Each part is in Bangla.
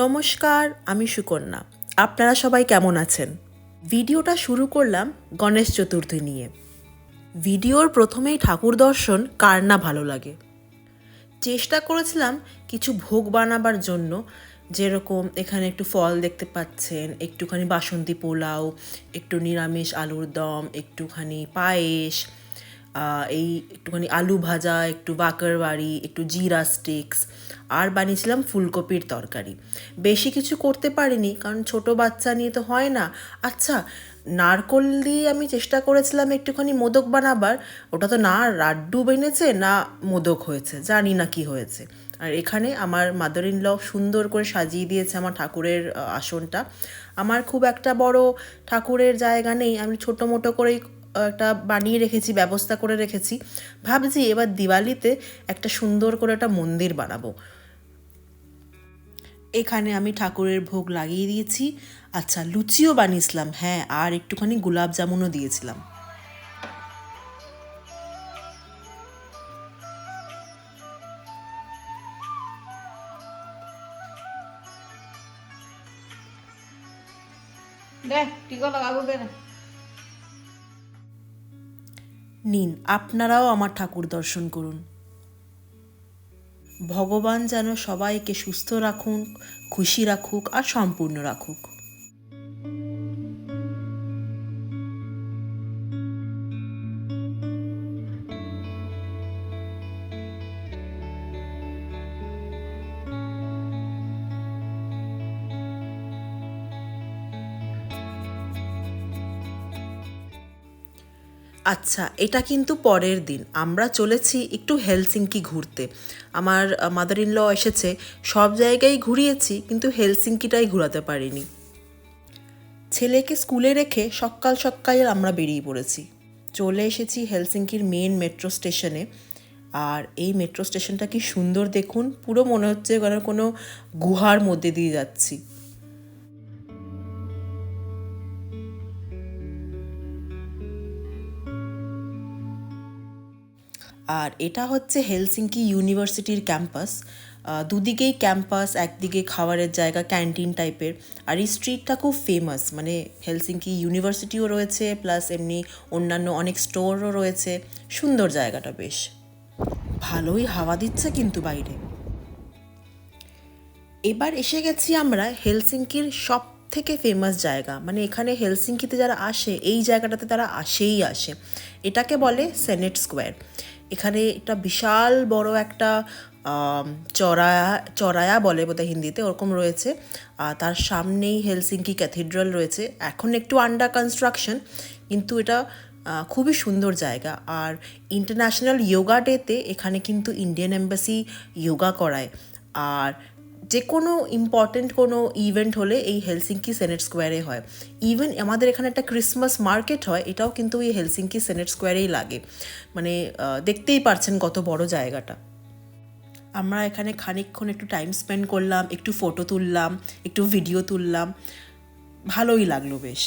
নমস্কার, আমি সুকন্যা। আপনারা সবাই কেমন আছেন? ভিডিওটা শুরু করলাম গণেশ চতুর্থী নিয়ে। ভিডিওর প্রথমেই ঠাকুর দর্শন কার না ভালো লাগে? চেষ্টা করেছিলাম কিছু ভোগ বানাবার জন্য, যেরকম এখানে একটু ফল দেখতে পাচ্ছেন, একটুখানি বাসন্তী পোলাও, একটু নিরামিষ আলুর দম, একটুখানি পায়েস এই একটুখানি আলু ভাজা, একটু বাকার বাড়ি একটু জিরা স্টিক্স আর বানিয়েছিলাম ফুলকপির তরকারি। বেশি কিছু করতে পারিনি, কারণ ছোট বাচ্চা নিয়ে তো হয় না। আচ্ছা নারকল দিয়ে আমি চেষ্টা করেছিলাম একটুখানি মোদক বানাবার। ওটা তো না রাড্ডু বেনেছে, না মোদক হয়েছে, জানি না কি হয়েছে। আর এখানে আমার মাদার ইন ল সুন্দর করে সাজিয়ে দিয়েছে আমার ঠাকুরের আসনটা। আমার খুব একটা বড় ঠাকুরের জায়গা নেই, আমি ছোটো মোটো করেই একটা বানিয়ে রেখেছি, ব্যবস্থা করে রেখেছি। ভাবছি এবার দিওয়ালিতে একটা সুন্দর করে একটা মন্দির বানাবো। এখানে আমি ঠাকুরের ভোগ লাগিয়ে দিয়েছি। আচ্ছা লুচিও বানিয়েছিলাম হ্যাঁ আর একটুখানি গোলাপ জামুনও দিয়েছিলাম। দে টিকা লাগাবো দে। নিন, আপনারাও আমার ঠাকুর দর্শন করুন। ভগবান যেন সবাইকে সুস্থ রাখুন, খুশি রাখুক আর সম্পূর্ণ রাখুক। আচ্ছা এটা কিন্তু পরের দিন। আমরা চলেছি একটু হেলসিঙ্কি ঘুরতে। আমার মাদার ইন ল এসেছে, সব জায়গায় ঘুরিয়েছি, কিন্তু হেলসিঙ্কিটাই ঘোরাতে পারিনি। ছেলেকে স্কুলে রেখে সকাল সকাল আমরা বেরিয়ে পড়েছি। চলে এসেছি হেলসিঙ্কির মেন মেট্রো স্টেশনে আর এই মেট্রো স্টেশনটা কি সুন্দর দেখুন, পুরো মনে হচ্ছে কোনো গুহার মধ্যে দিয়ে যাচ্ছি। আর এটা হচ্ছে হেলসিঙ্কি ইউনিভার্সিটির ক্যাম্পাস। দুদিকেই ক্যাম্পাস, একদিকে খাবারের জায়গা, ক্যান্টিন টাইপের। আর এই স্ট্রিটটা খুব ফেমাস মানে হেলসিঙ্কি ইউনিভার্সিটিও রয়েছে, প্লাস এমনি অন্যান্য অনেক স্টোরও রয়েছে। সুন্দর জায়গাটা বেশ। ভালোই হাওয়া দিচ্ছে কিন্তু বাইরে। এবার এসে গেছি আমরা হেলসিঙ্কির সব থেকে ফেমাস জায়গা। মানে এখানে হেলসিঙ্কিতে যারা আসে, এই জায়গাটাতে তারা আসেই আসে। এটাকে বলে সেনেট স্কোয়ার। এখানে একটা বিশাল বড় একটা চড়ায়া চড়ায়া বলে বোধহয় হিন্দিতে, ওরকম রয়েছে। তার সামনেই হেলসিঙ্কি ক্যাথিড্রাল রয়েছে। এখন একটু আন্ডার কনস্ট্রাকশন কিন্তু এটা খুবই সুন্দর জায়গা। আর ইন্টারন্যাশনাল ইয়োগা ডেতে এখানে কিন্তু ইন্ডিয়ান এম্বাসি ইয়োগা করায়। আর যে কোনো ইম্পর্টেন্ট কোনো ইভেন্ট হলে এই হেলসিঙ্কি সেনেট স্কোয়ারে হয়। ইভেন আমাদের এখানে একটা ক্রিসমাস মার্কেট হয়, এটাও কিন্তু এই হেলসিঙ্কি সেনেট স্কোয়ারেই লাগে। মানে দেখতেই পারছেন কত বড় জায়গাটা। আমরা এখানে খানিকক্ষণ একটু টাইম স্পেন্ড করলাম, একটু ফটো তুললাম, একটু ভিডিও তুললাম। ভালোই লাগল বেশ।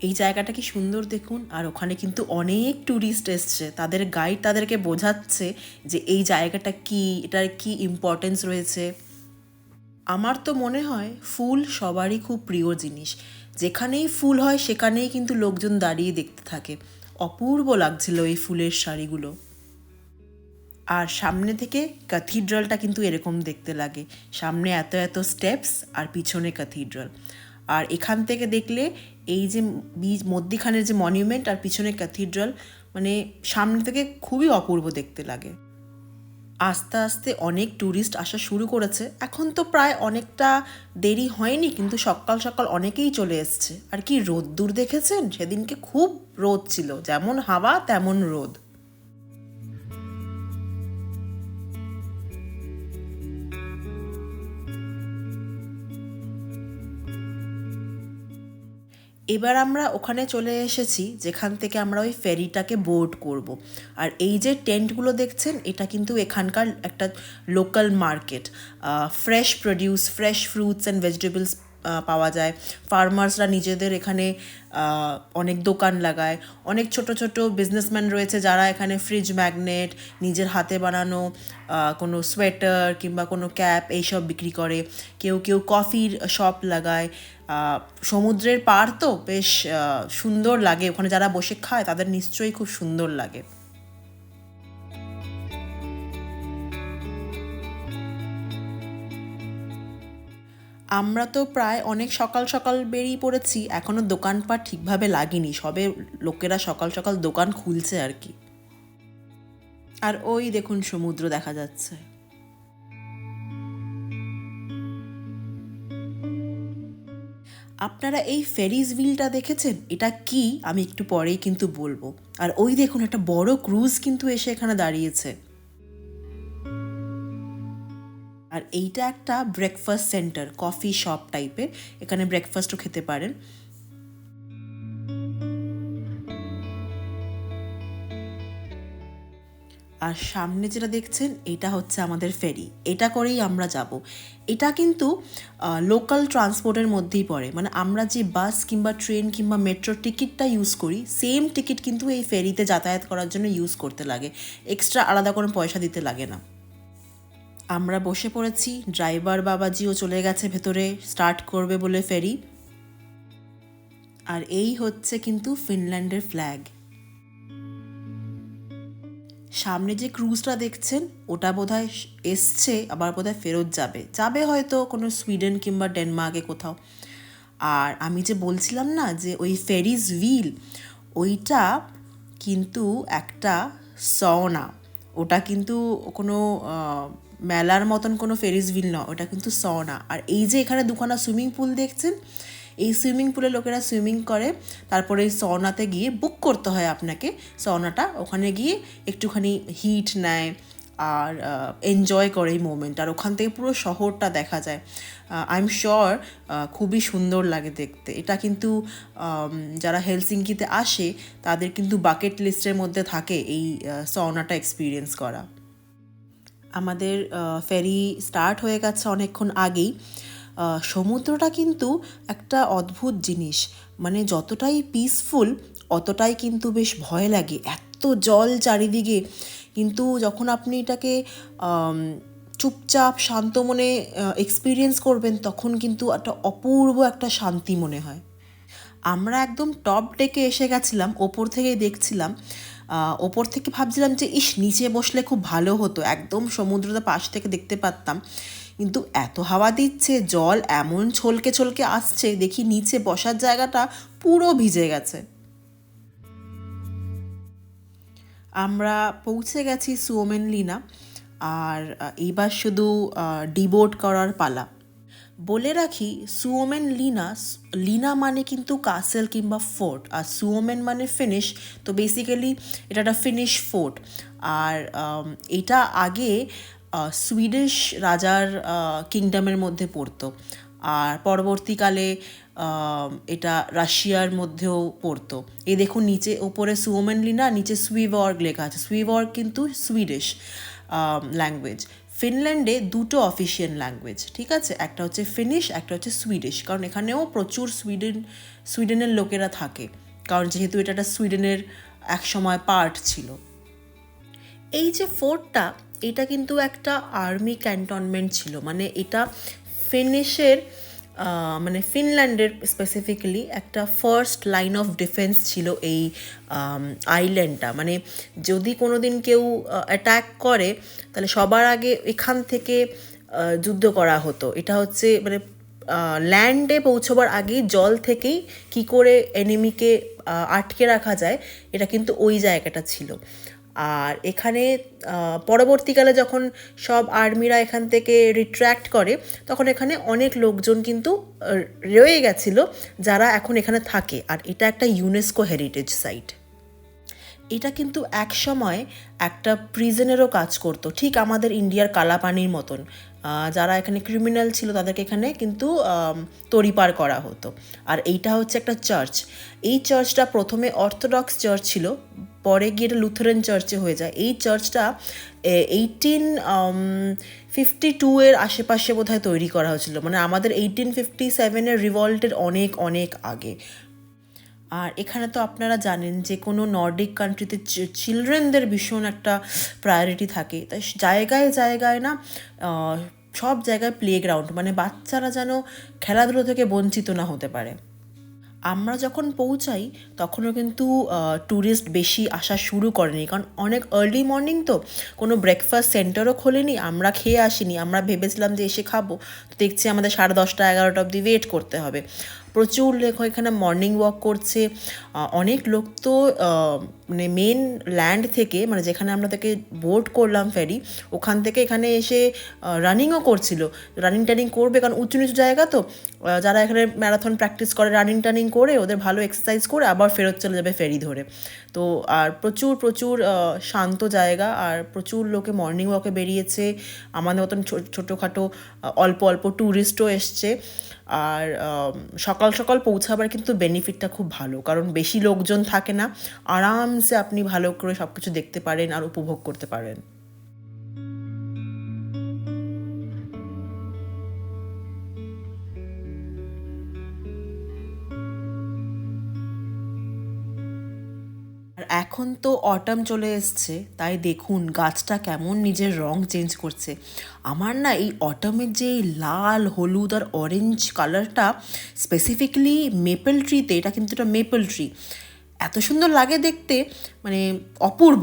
এই জায়গাটা কি সুন্দর দেখুন। আর ওখানে কিন্তু অনেক ট্যুরিস্ট এসছে। তাদের গাইড তাদেরকে বোঝাচ্ছে যে এই জায়গাটা কি, এটার কি ইম্পর্টেন্স রয়েছে। আমার তো মনে হয় ফুল সবারই খুব প্রিয় জিনিস। যেখানেই ফুল হয় সেখানেই কিন্তু লোকজন দাঁড়িয়ে দেখতে থাকে। অপূর্ব লাগছিল এই ফুলের শাড়িগুলো। আর সামনে থেকে ক্যাথিড্রালটা কিন্তু এরকম দেখতে লাগে। সামনে এত এত স্টেপস আর পিছনে ক্যাথিড্রাল আর এখান থেকে দেখলে এই যে বীজ, মধ্যিখানের যে মনিউমেন্ট আর পিছনে ক্যাথিড্রাল মানে সামনে থেকে খুবই অপূর্ব দেখতে লাগে। আস্তে আস্তে অনেক ট্যুরিস্ট আসা শুরু করেছে। এখন তো প্রায় অনেকটা দেরি হয়নি, কিন্তু সকাল সকাল অনেকেই চলে এসছে। আর কি রোদ্দুর দেখেছেন? সেদিনকে খুব রোদ ছিল। যেমন হাওয়া, তেমন রোদ। এবার আমরা ওখানে চলে এসেছি, যেখান থেকে আমরা ওই ফেরিটাকে বোর্ড করব। আর এই যে টেন্টগুলো দেখছেন, এটা কিন্তু এখানকার একটা local market fresh produce fresh fruits and vegetables পাওয়া যায়। ফার্মার্সরা নিজেদের এখানে অনেক দোকান লাগায়। অনেক ছোট ছোট বিজনেসম্যান রয়েছে যারা এখানে ফ্রিজ ম্যাগনেট নিজের হাতে বানানো কোনো সোয়েটার কিংবা কোনো ক্যাপ এইসব বিক্রি করে। কেউ কেউ কফির শপ লাগায়। সমুদ্রের পাড় তো বেশ সুন্দর লাগে। ওখানে যারা বসে খায় তাদের নিশ্চয়ই খুব সুন্দর লাগে। আমরা তো প্রায় অনেক সকাল সকাল বেরিয়ে পড়েছি এখনও দোকানপাট ঠিকভাবে লাগেনি, সবে লোকেরা সকাল সকাল দোকান খুলছে আর কি। আর ওই দেখুন সমুদ্র দেখা যাচ্ছে। আপনারা এই ফেরিস হুইলটা দেখেছেন? এটা কি? আমি একটু পরেই কিন্তু বলব। আর ওই দেখুন একটা বড় ক্রুজ কিন্তু এসে এখানে দাঁড়িয়েছে। আর এইটা একটা ব্রেকফাস্ট সেন্টার কফি শপ টাইপের এখানে ব্রেকফাস্টও খেতে পারেন। আর সামনে যেটা দেখছেন, এটা হচ্ছে আমাদের ফেরি এটা করেই আমরা যাব। এটা কিন্তু লোকাল ট্রান্সপোর্টের মধ্যেই পড়ে। মানে আমরা যে বাস কিংবা ট্রেন কিংবা মেট্রোর টিকিটটা ইউজ করি সেম টিকিট কিন্তু এই ফেরিতে যাতায়াত করার জন্য ইউজ করতে লাগে। এক্সট্রা আলাদা কোনো পয়সা দিতে লাগে না। আমরা বসে পড়েছি, ড্রাইভার বাবাজিও চলে গেছে ভেতরে, স্টার্ট করবে বলে ফেরি। আর এই হচ্ছে কিন্তু ফিনল্যান্ডের ফ্ল্যাগ সামনে যে ক্রুজটা দেখছেন, ওটা বোধহয় এসছে, আবার বোধহয় ফেরত যাবে। যাবে হয়তো কোনো সুইডেন কিংবা ডেনমার্কে কোথাও। আর আমি যে বলছিলাম না যে ওই ফেরিজ হুইল ওইটা কিন্তু একটা সওনা ওটা কিন্তু কোনো মেলার মতন কোনো ফেরিস হুইল নয় ওটা কিন্তু সওনা আর এই যে এখানে দুখানা সুইমিং পুল দেখছেন, এই সুইমিং পুলে লোকেরা সুইমিং করে, তারপরে এই সওনাতে গিয়ে বুক করতে হয় আপনাকে। সওনাটা ওখানে গিয়ে একটুখানি হিট নেয় আর এনজয় করে এই মোমেন্ট আর ওখান থেকে পুরো শহরটা দেখা যায়। আই এম শিওর খুবই সুন্দর লাগে দেখতে। এটা কিন্তু যারা হেলসিঙ্কিতে আসে, তাদের কিন্তু বাকেট লিস্টের মধ্যে থাকে এই সওনাটা এক্সপিরিয়েন্স করা। আমাদের ফেরি স্টার্ট হয়ে গেছে অনেকক্ষণ আগেই। সমুদ্রটা কিন্তু একটা অদ্ভুত জিনিস। মানে যতটাই পিসফুল অতটাই কিন্তু বেশ ভয় লাগে। এত জল চারিদিকে। কিন্তু যখন আপনি এটাকে চুপচাপ, শান্ত মনে এক্সপিরিয়েন্স করবেন, তখন কিন্তু একটা অপূর্ব একটা শান্তি মনে হয়। আমরা একদম টপ ডেকে এসে গেছিলাম, ওপর থেকে দেখছিলাম। ওপর থেকে ভাবছিলাম যে, ইস, নিচে বসলে খুব ভালো হতো। একদম সমুদ্রটা পাশ থেকে দেখতে পারতাম। কিন্তু এত হাওয়া দিচ্ছে, জল এমন ছলকে ছলকে আসছে, দেখি নিচে বসার জায়গাটা পুরো ভিজে গেছে। আমরা পৌঁছে গেছি সুওমেন লিনা আর এইবার শুধু ডিবোট করার পালা। বলে রাখি, সুওমেন লিনা লিনা মানে কিন্তু কাসেল কিংবা ফোর্ট, আর সুওমেন মানে ফিনিশ, তো বেসিক্যালি এটা একটা ফিনিশ ফোর্ট। আর এটা আগে সুইডিশ রাজার কিংডমের মধ্যে পড়তো। আর পরবর্তীকালে এটা রাশিয়ার মধ্যেও পড়তো। এই দেখুন, নিচে ওপরে সুওমেন লিনা, নিচে সুইভর্গ লেখা আছে। সুইভর্গ কিন্তু সুইডিশ ল্যাঙ্গুয়েজ ফিনল্যান্ডে দুটো অফিসিয়াল ল্যাঙ্গুয়েজ ঠিক আছে? একটা হচ্ছে ফিনিশ একটা হচ্ছে সুইডিশ কারণ এখানেও প্রচুর সুইডেন সুইডেনের লোকেরা থাকে, কারণ যেহেতু এটা একটা সুইডেনের এক সময় পার্ট ছিল। এই যে ফোর্টটা, এটা কিন্তু একটা আর্মি ক্যান্টনমেন্ট ছিল মানে এটা ফিনিশের মানে ফিনল্যান্ডের স্পেসিফিক্যালি একটা ফার্স্ট লাইন অফ ডিফেন্স ছিল এই আইল্যান্ডটা মানে যদি কোনো দিন কেউ অ্যাটাক করে, তাহলে সবার আগে এখান থেকে যুদ্ধ করা হতো। এটা হচ্ছে মানে ল্যান্ডে পৌঁছবার আগেই জল থেকেই কি করে এনিমিকে আটকে রাখা যায়, এটা কিন্তু ওই জায়গাটা ছিল। আর এখানে পরবর্তীকালে যখন সব আর্মিরা এখান থেকে রিট্র্যাক্ট করে, তখন এখানে অনেক লোকজন কিন্তু রয়ে গেছিল যারা এখন এখানে থাকে। আর এটা একটা ইউনেস্কো হেরিটেজ সাইট এটা কিন্তু এক সময় একটা প্রিজনেরও কাজ করতো, ঠিক আমাদের ইন্ডিয়ার কালাপানির মতন। যারা এখানে ক্রিমিনাল ছিল তাদেরকে এখানে কিন্তু তড়িপার করা হতো। আর এইটা হচ্ছে একটা চার্চ এই চার্চটা প্রথমে অর্থোডক্স চার্চ ছিল, পরে গিয়ে এটা লুথেরান চার্চে হয়ে যায়। এই চার্চটা এইটিন ফিফটি টু এর আশেপাশে বোধহয় তৈরি করা হয়েছিল। মানে আমাদের এইটিন ফিফটি সেভেনের রিভল্টের অনেক অনেক আগে। আর এখানে তো আপনারা জানেন যে কোনো নর্ডিক কান্ট্রিতে চিলড্রেনদের ভীষণ একটা প্রায়োরিটি থাকে। তাই জায়গায় জায়গায় না সব জায়গায় প্লেগ্রাউন্ড মানে বাচ্চারা যেন খেলাধুলো থেকে বঞ্চিত না হতে পারে। আমরা যখন পৌঁছাই, তখনও কিন্তু ট্যুরিস্ট বেশি আসা শুরু করেনি। কারণ অনেক আর্লি মর্নিং তো, কোনো ব্রেকফাস্ট সেন্টারও খোলেনি, আমরা খেয়ে আসিনি। আমরা ভেবেছিলাম যে এসে খাব, তো দেখছি আমাদের সাড়ে দশটা, এগারোটা অবধি ওয়েট করতে হবে। প্রচুর লোক এখানে মর্নিং ওয়াক করছে। অনেক লোক তো মানে মেন ল্যান্ড থেকে মানে যেখানে আমরা তাকে বোট করলাম ফেরি ওখান থেকে এখানে এসে রানিংও করছিল। রানিং টানিং করবে কারণ উঁচু নিচু জায়গা তো। যারা এখানে ম্যারাথন প্র্যাকটিস করে রানিং টানিং করে, ওদের ভালো এক্সারসাইজ করে আবার ফেরত চলে যাবে ফেরি ধরে। তো, আর প্রচুর প্রচুর শান্ত জায়গা, আর প্রচুর লোকে মর্নিং ওয়াকে বেরিয়েছে। আমাদের মতন ছোটোখাটো অল্প অল্প ট্যুরিস্টও এসছে। আর সকাল সকাল পৌঁছাবার কিন্তু বেনিফিটটা খুব ভালো। কারণ বেশি লোকজন থাকে না, আরামসে আপনি ভালো করে সব কিছু দেখতে পারেন আর উপভোগ করতে পারেন। এখন তো অটাম চলে এসছে, তাই দেখুন গাছটা কেমন নিজের রং চেঞ্জ করছে। আমার না এই অটামের যে লাল, হলুদ আর অরেঞ্জ কালারটা স্পেসিফিকলি মেপেল ট্রিতে এটা কিন্তু এটা মেপেল ট্রি এত সুন্দর লাগে দেখতে মানে অপূর্ব।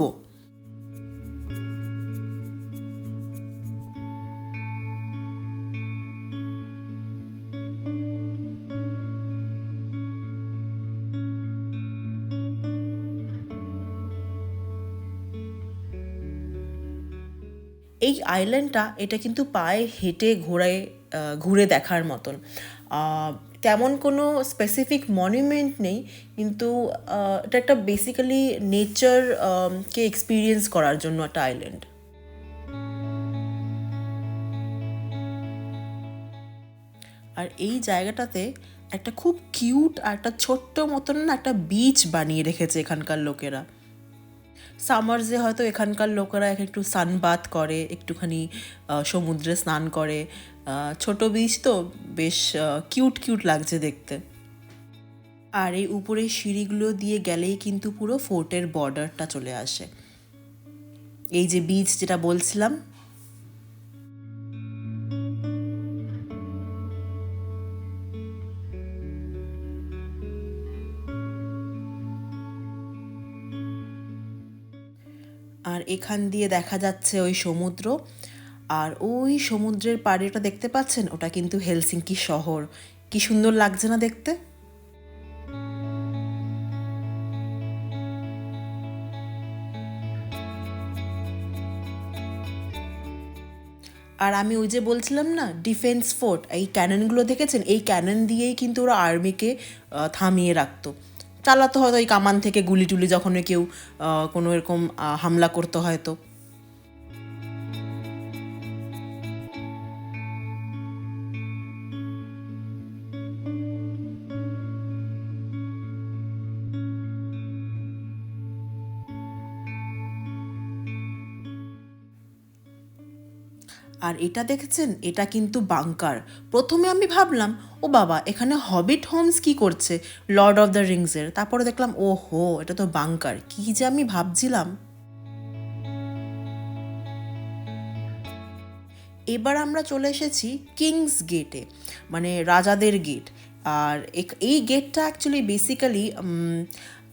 এই আইল্যান্ডটা এটা কিন্তু পায়ে হেঁটে ঘোরে আহ, ঘুরে দেখার মতন। তেমন কোনো স্পেসিফিক মনুমেন্ট নেই কিন্তু এটা একটা বেসিক্যালি নেচার কে এক্সপিরিয়েন্স করার জন্য একটা আইল্যান্ড আর এই জায়গাটাতে একটা খুব কিউট আর একটা ছোট্ট মতন একটা বিচ বানিয়ে রেখেছে এখানকার লোকেরা। সামার্সে হয়তো এখানকার লোকেরা একটু সানবাত করে, একটুখানি সমুদ্রে স্নান করে ছোট বীজ তো বেশ কিউট কিউট লাগছে দেখতে। আর এই উপরের সিঁড়িগুলো দিয়ে গেলেই কিন্তু পুরো ফোর্টের বর্ডারটা চলে আসে। এই যে বীজ যেটা বলছিলাম এখান দিয়ে দেখা যাচ্ছে ওই সমুদ্র। আর ওই সমুদ্রের পাড়েটা দেখতে পাচ্ছেন? ওটা কিন্তু হেলসিঙ্কি শহর। কি সুন্দর লাগছে না দেখতে? আর আমি ওই যে বলছিলাম না, ডিফেন্স ফোর্ট, এই ক্যাননগুলো দেখেছেন? এই ক্যানন দিয়েই কিন্তু ওরা আর্মিকে থামিয়ে রাখতো। চালাতো হয়তো ওই কামান থেকে গুলি টুলি যখন কেউ কোনো এরকম হামলা করতো হয়তো আর এটা দেখেছেন? এটা কিন্তু বাংকার প্রথমে আমি ভাবলাম, ও বাবা, এখানে হবিট হোমস কি করছে? লর্ড অফ দ্য রিংসের তারপরে দেখলাম ও হো এটা তো বাংকার কি যে আমি ভাবছিলাম। এবার আমরা চলে এসেছি কিংস গেটে মানে রাজাদের গেট আর এই গেটটা অ্যাকচুয়ালি বেসিক্যালি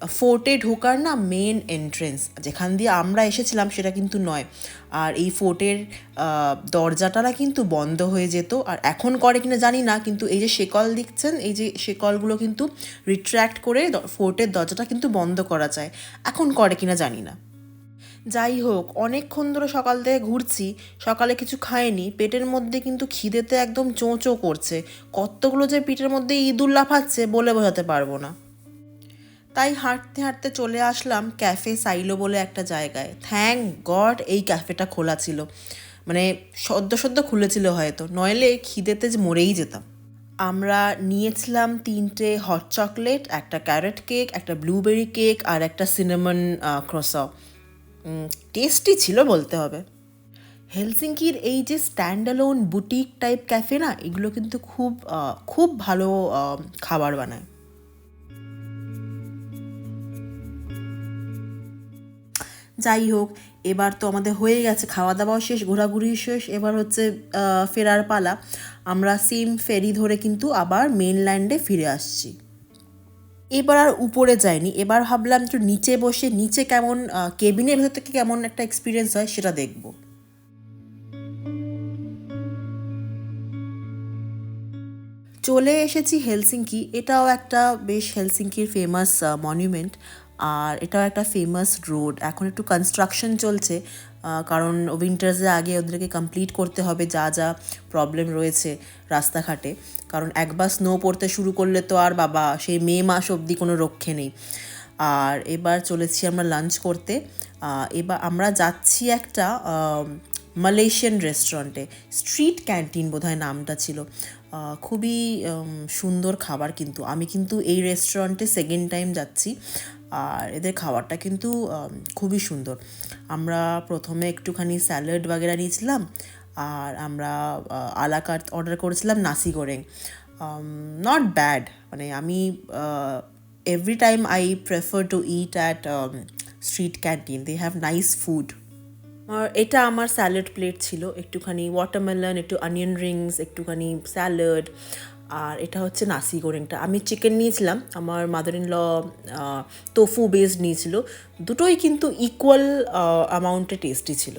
ফোর্টে ঢোকার না মেন এন্ট্রেন্স যেখান দিয়ে আমরা এসেছিলাম সেটা কিন্তু নয়। আর এই ফোর্টের আহ, দরজাটা না কিন্তু বন্ধ হয়ে যেত। আর এখন করে কিনা জানি না কিন্তু এই যে শেকল দিচ্ছেন এই যে শেকলগুলো কিন্তু রিট্র্যাক্ট করে ফোর্টের দরজাটা কিন্তু বন্ধ করা যায়। এখন করে কিনা জানি না। যাই হোক অনেকক্ষণ ধরে সকাল থেকে ঘুরছি সকালে কিছু খাইনি পেটের মধ্যে কিন্তু খিদেতে একদম চোঁচো করছে। কতগুলো যে পিঠের মধ্যে ইঁদুর লাফাচ্ছে বলে বোঝাতে পারব না। তাই হাঁটতে হাঁটতে চলে আসলাম ক্যাফে সাইলো বলে একটা জায়গায়। থ্যাংক গড এই ক্যাফেটা খোলা ছিল। মানে সদ্য সদ্য খুলেছিল হয়তো। নইলে খিদেতে যে মরেই যেতাম। আমরা নিয়েছিলাম তিনটে হট চকলেট একটা ক্যারেট কেক একটা ব্লুবেরি কেক আর একটা সিনেমন ক্রস টেস্টি ছিল বলতে হবে। হেলসিঙ্কির এই যে স্ট্যান্ডালোন বুটিক টাইপ ক্যাফে না, এগুলো কিন্তু খুব খুব ভালো খাবার বানায়। যাই হোক, এবার তো আমাদের হয়ে গেছে খাওয়া দাওয়াও শেষ ঘোরাঘুরি শেষ, এবার হচ্ছে ফেরার পালা। আমরা সেম, ফেরি ধরে কিন্তু আবার মেন মেনল্যান্ডে ফিরে আসছি। এবার আর উপরে যাইনি, এবার ভাবলাম একটু নিচে বসে, নিচে কেমন কেবিনের ভেতর থেকে কেমন একটা এক্সপিরিয়েন্স হয় সেটা দেখব। চলে এসেছি হেলসিঙ্কি, এটাও একটা বেশ হেলসিঙ্কির ফেমাস মনিউমেন্ট আর এটাও একটা ফেমাস রোড এখন একটু কনস্ট্রাকশন চলছে কারণ উইন্টার্সে আগে ওদেরকে কমপ্লিট করতে হবে যা যা প্রবলেম রয়েছে রাস্তাঘাটে। কারণ একবার স্নো পড়তে শুরু করলে তো আর বাবা, সেই মে মাস অবধি কোনো রক্ষে নেই। আর এবার চলেছি আমরা লাঞ্চ করতে। এবার আমরা যাচ্ছি একটা মালয়েশিয়ান রেস্টুরেন্টে স্ট্রিট ক্যান্টিন বোধহয় নামটা ছিল। খুবই সুন্দর খাবার কিন্তু। আমি কিন্তু এই রেস্টুরেন্টে সেকেন্ড টাইম যাচ্ছি, আর এদের খাবারটা কিন্তু খুবই সুন্দর। আমরা প্রথমে একটুখানি স্যালাড বাগেরা নিয়েছিলাম, আর আমরা আলাকাট অর্ডার করেছিলাম নাসি গোরেং নট ব্যাড মানে আমি every time I prefer to eat at street canteen they have nice food এটা আমার স্যালাড প্লেট ছিল, একটুখানি ওয়াটারমেলন একটু অনিয়ন রিংস একটুখানি স্যালাড, আর এটা হচ্ছে নাসি গোরেংটা আমি চিকেন নিয়েছিলাম, আমার mother in law tofu based নিয়েছিল। দুটোই কিন্তু ইকুয়াল অ্যামাউন্টে টেস্টি ছিল।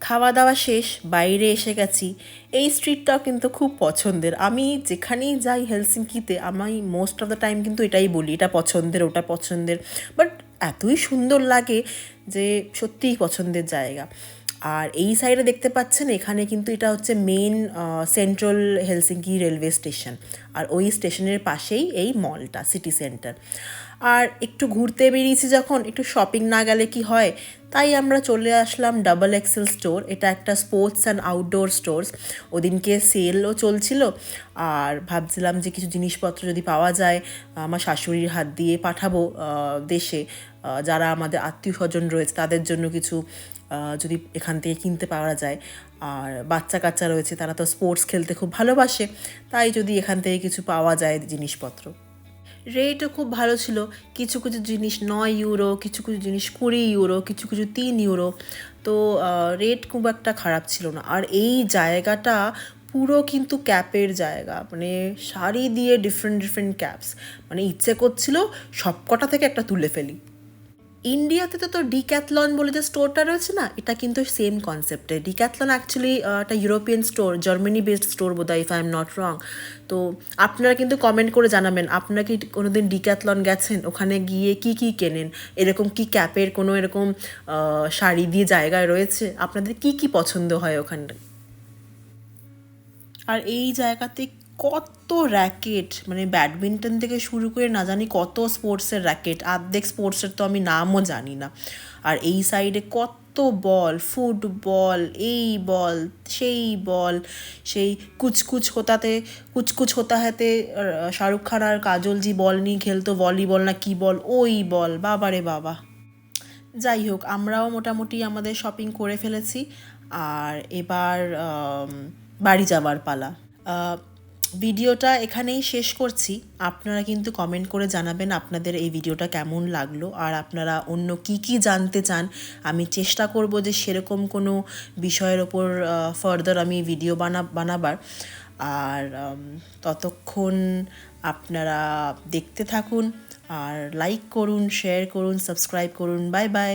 খাওয়া দাওয়া শেষ, বাইরে এসে গেছি। এই স্ট্রিটটাও কিন্তু খুব পছন্দের। আমি যেখানেই যাই হেলসিঙ্কিতে আমি মোস্ট অফ দ্য টাইম কিন্তু এটাই বলি, এটা পছন্দের, ওটা পছন্দের। বাট এতই সুন্দর লাগে যে সত্যিই পছন্দের জায়গা। আর এই সাইডে দেখতে পাচ্ছেন, এখানে কিন্তু এটা হচ্ছে main central Helsinki railway station আর ওই স্টেশনের পাশেই এই মলটা সিটি সেন্টার আর একটু ঘুরতে বেরিয়েছি যখন, একটু শপিং না গেলে কি হয়? তাই আমরা চলে আসলাম ডাবল এক্সেল স্টোর এটা একটা স্পোর্টস অ্যান্ড আউটডোর স্টোর্স ওদিনকে সেলও চলছিল, আর ভাবছিলাম যে কিছু জিনিসপত্র যদি পাওয়া যায়, আমার শাশুড়ির হাত দিয়ে পাঠাবো দেশে। যারা আমাদের আত্মীয় স্বজন রয়েছে, তাদের জন্য কিছু যদি এখান থেকে কিনতে পাওয়া যায়। আর বাচ্চা কাচ্চা রয়েছে, তারা তো স্পোর্টস খেলতে খুব ভালোবাসে, তাই যদি এখান থেকে কিছু পাওয়া যায় জিনিসপত্র। রেটও খুব ভালো ছিল। কিছু কিছু জিনিস নয় ইউরো কিছু কিছু জিনিস কুড়ি ইউরো কিছু কিছু তিন ইউরো তো রেট খুব একটা খারাপ ছিল না। আর এই জায়গাটা পুরো কিন্তু ক্যাপের জায়গা। মানে শাড়ি দিয়ে ডিফারেন্ট ডিফারেন্ট ক্যাপস মানে ইচ্ছে করছিল সবকটা থেকে একটা তুলে ফেলি। ইন্ডিয়াতে তো তো ডিক্যাথলন বলে যে স্টোরটা রয়েছে না, এটা কিন্তু সেম কনসেপ্টে ডিক্যাথলন অ্যাকচুয়ালি একটা European store Germany based store বোধ if I am not wrong তো আপনারা কিন্তু কমেন্ট করে জানাবেন, আপনারা কি কোনোদিন ডিক্যাথলন গেছেন? ওখানে গিয়ে কি কি কেনেন? এরকম কি ক্যাপের কোনো এরকম শাড়ি দিয়ে জায়গায় রয়েছে? আপনাদের কি কি পছন্দ হয় ওখানটা আর এই জায়গাতে কত র্যাকেট মানে ব্যাডমিন্টন থেকে শুরু করে না জানি কত স্পোর্টসের র্যাকেট আর্ধেক স্পোর্টসের তো আমি নামও জানি না। আর এই সাইডে কত বল ফুটবল এই বল সেই বল সেই কুচকুচ হোতাতে, কুচকুচ হোতা হাতে শাহরুখ খান আর কাজলজি বল নিয়ে খেলতো ভলিবল না কি বল ওই বল বাবারে বাবা। যাই হোক, আমরাও মোটামুটি আমাদের শপিং করে ফেলেছি। আর এবার বাড়ি যাওয়ার পালা। ভিডিওটা এখানেই শেষ করছি। আপনারা কিন্তু কমেন্ট করে জানাবেন আপনাদের এই ভিডিওটা কেমন লাগল আর আপনারা অন্য কি কি জানতে চান। আমি চেষ্টা করব যে সেরকম কোনো বিষয়ের ওপর ফার্দার আমি ভিডিও বানা, বানাবার। আর ততক্ষণ আপনারা দেখতে থাকুন আর লাইক করুন শেয়ার করুন সাবস্ক্রাইব করুন। Bye bye